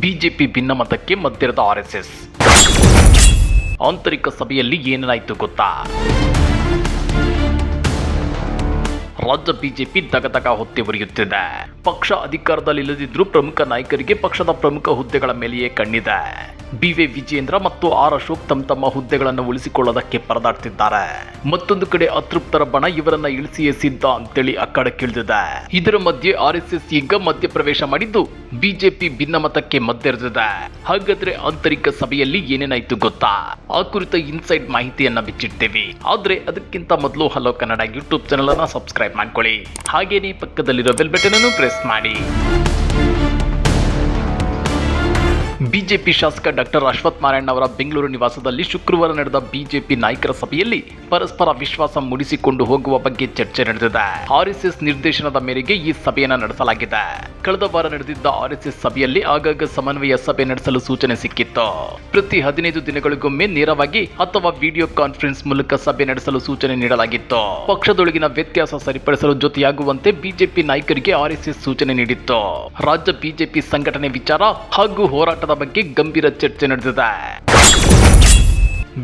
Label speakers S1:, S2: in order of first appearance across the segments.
S1: BJP ಭಿನ್ನಮತಕ್ಕೆ ಮಧ್ಯದ RSS. ಆಂತರಿಕ ಸಭೆಯಲ್ಲಿ ಏನಾಯಿತು ಗೊತ್ತಾ? ರಾಜ್ಯ ಬಿಜೆಪಿ ದಗದಗ ಹೊತ್ತಿ ಉರಿಯುತ್ತಿದೆ. ಪಕ್ಷ ಅಧಿಕಾರದಲ್ಲಿಲ್ಲದಿದ್ರೂ ಪ್ರಮುಖ ನಾಯಕರಿಗೆ ಪಕ್ಷದ ಪ್ರಮುಖ ಹುದ್ದೆಗಳ ಮೇಲೆಯೇ ಕಣ್ಣಿದೆ. ಬಿವಿ ವಿಜೇಂದ್ರ ಮತ್ತು ಆರ್ ಅಶೋಕ್ ತಮ್ಮ ತಮ್ಮ ಹುದ್ದೆಗಳನ್ನು ಉಳಿಸಿಕೊಳ್ಳೋದಕ್ಕೆ ಪರದಾಡ್ತಿದ್ದಾರೆ. ಮತ್ತೊಂದು ಕಡೆ ಅತೃಪ್ತರ ಬಣ ಇವರನ್ನ ಇಳಿಸಿಯೇ ಸಿದ್ಧ ಅಂತೇಳಿ ಅಕ್ಕಡಕ್ಕಿಳಿದಿದೆ ಇದರ ಮಧ್ಯೆ ಆರ್ ಎಸ್ ಎಸ್ ಈಗ ಮಧ್ಯಪ್ರವೇಶ ಮಾಡಿದ್ದು ಬಿಜೆಪಿ ಭಿನ್ನಮತಕ್ಕೆ ಮದ್ದೆರೆದಿದೆ ಹಾಗಾದ್ರೆ ಆಂತರಿಕ ಸಭೆಯಲ್ಲಿ ಏನೇನಾಯ್ತು ಗೊತ್ತಾ? ಆ ಕುರಿತ ಇನ್ಸೈಡ್ ಮಾಹಿತಿಯನ್ನ ಬಿಚ್ಚಿಡ್ತೇವೆ. ಆದ್ರೆ ಅದಕ್ಕಿಂತ ಮೊದಲು ಹಲೋ ಕನ್ನಡ ಯೂಟ್ಯೂಬ್ ಚಾನೆಲ್ ಅನ್ನ ಸಬ್ಸ್ಕ್ರೈಬ್ ಮಾಡ್ಕೊಳ್ಳಿ. ಹಾಗೇನೆ ಪಕ್ಕದಲ್ಲಿರೋ ಬೆಲ್ ಬಟನ್ ಅನ್ನು ಪ್ರೆಸ್ ಮಾಡಿ. ಬಿಜೆಪಿ ಶಾಸಕ ಡಾಕ್ಟರ್ ಅಶ್ವಥ್ ನಾರಾಯಣ್ ಅವರ ಬೆಂಗಳೂರು ನಿವಾಸದಲ್ಲಿ ಶುಕ್ರವಾರ ನಡೆದ ಬಿಜೆಪಿ ನಾಯಕರ ಸಭೆಯಲ್ಲಿ ಪರಸ್ಪರ ವಿಶ್ವಾಸ ಮೂಡಿಸಿಕೊಂಡು ಹೋಗುವ ಬಗ್ಗೆ ಚರ್ಚೆ ನಡೆದಿದೆ. ಆರ್ಎಸ್ಎಸ್ ನಿರ್ದೇಶನದ ಮೇರೆಗೆ ಈ ಸಭೆಯನ್ನ ನಡೆಸಲಾಗಿದೆ. ಕಳೆದ ವಾರ ನಡೆದಿದ್ದ ಆರ್ಎಸ್ಎಸ್ ಸಭೆಯಲ್ಲಿ ಆಗಾಗ ಸಮನ್ವಯ ಸಭೆ ನಡೆಸಲು ಸೂಚನೆ ಸಿಕ್ಕಿತ್ತು. ಪ್ರತಿ ಹದಿನೈದು ದಿನಗಳಿಗೊಮ್ಮೆ ನೇರವಾಗಿ ಅಥವಾ ವಿಡಿಯೋ ಕಾನ್ಫರೆನ್ಸ್ ಮೂಲಕ ಸಭೆ ನಡೆಸಲು ಸೂಚನೆ ನೀಡಲಾಗಿತ್ತು. ಪಕ್ಷದೊಳಗಿನ ವ್ಯತ್ಯಾಸ ಸರಿಪಡಿಸಲು ಜೊತೆಯಾಗುವಂತೆ ಬಿಜೆಪಿ ನಾಯಕರಿಗೆ ಆರ್ಎಸ್ಎಸ್ ಸೂಚನೆ ನೀಡಿತ್ತು. ರಾಜ್ಯ ಬಿಜೆಪಿ ಸಂಘಟನೆ ವಿಚಾರ ಹಾಗೂ ಹೋರಾಟದ ಬಗ್ಗೆ ಗಂಭೀರ ಚರ್ಚೆ ನಡೆದಿದೆ.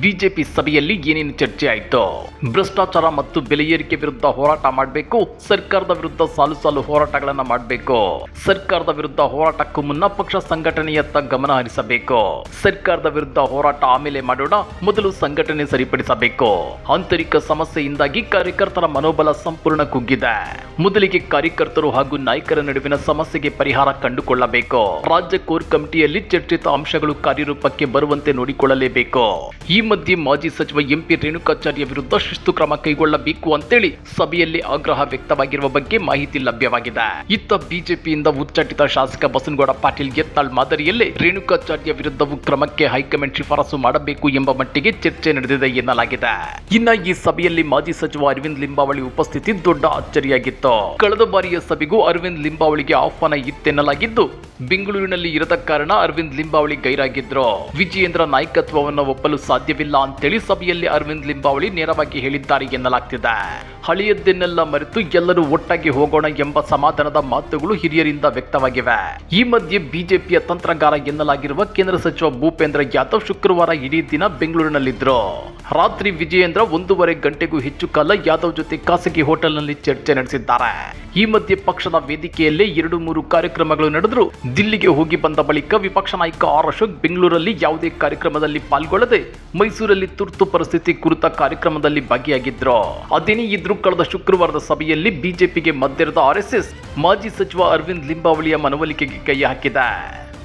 S1: ಬಿಜೆಪಿ ಸಭೆಯಲ್ಲಿ ಏನೇನು ಚರ್ಚೆ ಆಯಿತು? ಭ್ರಷ್ಟಾಚಾರ ಮತ್ತು ಬೆಲೆ ಏರಿಕೆ ವಿರುದ್ಧ ಹೋರಾಟ ಮಾಡಬೇಕು, ಸರ್ಕಾರದ ವಿರುದ್ಧ ಸಾಲು ಸಾಲು ಹೋರಾಟಗಳನ್ನ ಮಾಡಬೇಕು. ಸರ್ಕಾರದ ವಿರುದ್ಧ ಹೋರಾಟಕ್ಕೂ ಮುನ್ನ ಪಕ್ಷ ಸಂಘಟನೆಯತ್ತ ಗಮನ ಹರಿಸಬೇಕು. ಸರ್ಕಾರದ ವಿರುದ್ಧ ಹೋರಾಟ ಆಮೇಲೆ ಮಾಡೋಣ, ಮೊದಲು ಸಂಘಟನೆ ಸರಿಪಡಿಸಬೇಕು. ಆಂತರಿಕ ಸಮಸ್ಯೆಯಿಂದಾಗಿ ಕಾರ್ಯಕರ್ತರ ಮನೋಬಲ ಸಂಪೂರ್ಣ ಕುಗ್ಗಿದೆ. ಮೊದಲಿಗೆ ಕಾರ್ಯಕರ್ತರು ಹಾಗೂ ನಾಯಕರ ನಡುವಿನ ಸಮಸ್ಯೆಗೆ ಪರಿಹಾರ ಕಂಡುಕೊಳ್ಳಬೇಕು. ರಾಜ್ಯ ಕೋರ್ ಕಮಿಟಿಯಲ್ಲಿ ಚರ್ಚಿತ ಅಂಶಗಳು ಕಾರ್ಯರೂಪಕ್ಕೆ ಬರುವಂತೆ ನೋಡಿಕೊಳ್ಳಲೇಬೇಕು. ಈ ಮಧ್ಯೆ ಮಾಜಿ ಸಚಿವ ಎಂಪಿ ರೇಣುಕಾಚಾರ್ಯ ವಿರುದ್ಧ ಶಿಸ್ತು ಕ್ರಮ ಕೈಗೊಳ್ಳಬೇಕು ಅಂತೇಳಿ ಸಭೆಯಲ್ಲಿ ಆಗ್ರಹ ವ್ಯಕ್ತವಾಗಿರುವ ಬಗ್ಗೆ ಮಾಹಿತಿ ಲಭ್ಯವಾಗಿದೆ. ಇತ್ತ ಬಿಜೆಪಿಯಿಂದ ಉಚ್ಚಾಟಿತ ಶಾಸಕ ಬಸನಗೌಡ ಪಾಟೀಲ್ ಯತ್ನಾಳ್ ಮಾದರಿಯಲ್ಲಿ ರೇಣುಕಾಚಾರ್ಯ ವಿರುದ್ಧವೂ ಕ್ರಮಕ್ಕೆ ಹೈಕಮಾಂಡ್ ಶಿಫಾರಸು ಮಾಡಬೇಕು ಎಂಬ ಮಟ್ಟಿಗೆ ಚರ್ಚೆ ನಡೆದಿದೆ ಎನ್ನಲಾಗಿದೆ. ಇನ್ನ ಈ ಸಭೆಯಲ್ಲಿ ಮಾಜಿ ಸಚಿವ ಅರವಿಂದ್ ಲಿಂಬಾವಳಿ ಉಪಸ್ಥಿತಿ ದೊಡ್ಡ ಅಚ್ಚರಿಯಾಗಿತ್ತು. ಕಳೆದ ಬಾರಿಯ ಸಭೆಗೂ ಅರವಿಂದ್ ಲಿಂಬಾವಳಿಗೆ ಆಹ್ವಾನ ಇತ್ತೆನ್ನಲಾಗಿದ್ದು, ಬೆಂಗಳೂರಿನಲ್ಲಿ ಇರದ ಕಾರಣ ಅರವಿಂದ್ ಲಿಂಬಾವಳಿ ಗೈರಾಗಿದ್ರು. ವಿಜಯೇಂದ್ರ ನಾಯಕತ್ವವನ್ನು ಒಪ್ಪಲು ಸಾಧ್ಯವಿಲ್ಲ ಅಂತೇಳಿ ಸಭೆಯಲ್ಲಿ ಅರವಿಂದ್ ಲಿಂಬಾವಳಿ ನೇರವಾಗಿ ಹೇಳಿದ್ದಾರೆ ಎನ್ನಲಾಗ್ತಿದೆ. ಹಳೆಯದ್ದನ್ನೆಲ್ಲ ಮರೆತು ಎಲ್ಲರೂ ಒಟ್ಟಾಗಿ ಹೋಗೋಣ ಎಂಬ ಸಮಾಧಾನದ ಮಾತುಗಳು ಹಿರಿಯರಿಂದ ವ್ಯಕ್ತವಾಗಿವೆ. ಈ ಮಧ್ಯೆ ಬಿಜೆಪಿಯ ತಂತ್ರಗಾರ ಎನ್ನಲಾಗಿರುವ ಕೇಂದ್ರ ಸಚಿವ ಭೂಪೇಂದ್ರ ಯಾದವ್ ಶುಕ್ರವಾರ ಇಡೀ ದಿನ ಬೆಂಗಳೂರಿನಲ್ಲಿದ್ರು. ರಾತ್ರಿ ವಿಜಯೇಂದ್ರ ಒಂದೂವರೆ ಗಂಟೆಗೂ ಹೆಚ್ಚು ಕಾಲ ಯಾದವ್ ಜೊತೆ ಖಾಸಗಿ ಹೋಟೆಲ್ನಲ್ಲಿ ಚರ್ಚೆ ನಡೆಸಿದ್ದಾರೆ. ಈ ಮಧ್ಯೆ ಪಕ್ಷದ ವೇದಿಕೆಯಲ್ಲೇ ಎರಡು ಮೂರು ಕಾರ್ಯಕ್ರಮಗಳು ನಡೆದ್ರು ದಿಲ್ಲಿಗೆ ಹೋಗಿ ಬಂದ ಬಳಿಕ ವಿಪಕ್ಷ ನಾಯಕ ಆರ್ ಅಶೋಕ್ ಬೆಂಗಳೂರಲ್ಲಿ ಯಾವುದೇ ಕಾರ್ಯಕ್ರಮದಲ್ಲಿ ಪಾಲ್ಗೊಳ್ಳದೆ ಮೈಸೂರಲ್ಲಿ ತುರ್ತು ಪರಿಸ್ಥಿತಿ ಕುರಿತ ಕಾರ್ಯಕ್ರಮದಲ್ಲಿ ಭಾಗಿಯಾಗಿದ್ರು. ಅದೇನೇ ಇದ್ರೂ ಕಳೆದ ಶುಕ್ರವಾರದ ಸಭೆಯಲ್ಲಿ ಬಿಜೆಪಿಗೆ ಮದ್ದೆರೆದ ಆರ್ಎಸ್ಎಸ್ ಮಾಜಿ ಸಚಿವ ಅರವಿಂದ್ ಲಿಂಬಾವಳಿಯ ಮನವೊಲಿಕೆಗೆ ಕೈ ಹಾಕಿದೆ.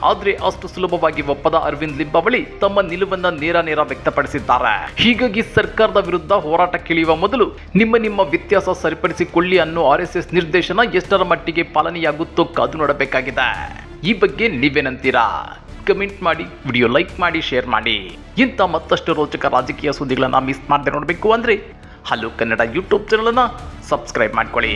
S1: ಆದ್ರೆ ಅಷ್ಟು ಸುಲಭವಾಗಿ ಒಪ್ಪದ ಅರವಿಂದ್ ಲಿಂಬಾವಳಿ ತಮ್ಮ ನಿಲುವನ್ನ ನೇರ ನೇರ ವ್ಯಕ್ತಪಡಿಸಿದ್ದಾರೆ. ಹೀಗಾಗಿ ಸರ್ಕಾರದ ವಿರುದ್ಧ ಹೋರಾಟ ಕೇಳಿಯುವ ಮೊದಲು ನಿಮ್ಮ ನಿಮ್ಮ ವ್ಯತ್ಯಾಸ ಸರಿಪಡಿಸಿಕೊಳ್ಳಿ ಅನ್ನೋ ಆರ್ ಎಸ್ ನಿರ್ದೇಶನ ಎಷ್ಟರ ಮಟ್ಟಿಗೆ ಪಾಲನೆಯಾಗುತ್ತೋ ಕಾದು ನೋಡಬೇಕಾಗಿದೆ. ಈ ಬಗ್ಗೆ ನೀವೇನಂತೀರಾ? ಕಮೆಂಟ್ ಮಾಡಿ, ವಿಡಿಯೋ ಲೈಕ್ ಮಾಡಿ, ಶೇರ್ ಮಾಡಿ. ಇಂಥ ಮತ್ತಷ್ಟು ರೋಚಕ ರಾಜಕೀಯ ಸುದ್ದಿಗಳನ್ನ ಮಿಸ್ ಮಾಡದೆ ನೋಡಬೇಕು ಅಂದ್ರೆ ಹಲೋ ಕನ್ನಡ ಯೂಟ್ಯೂಬ್ ಚಾನಲನ್ನು ಸಬ್ಸ್ಕ್ರೈಬ್ ಮಾಡ್ಕೊಳ್ಳಿ.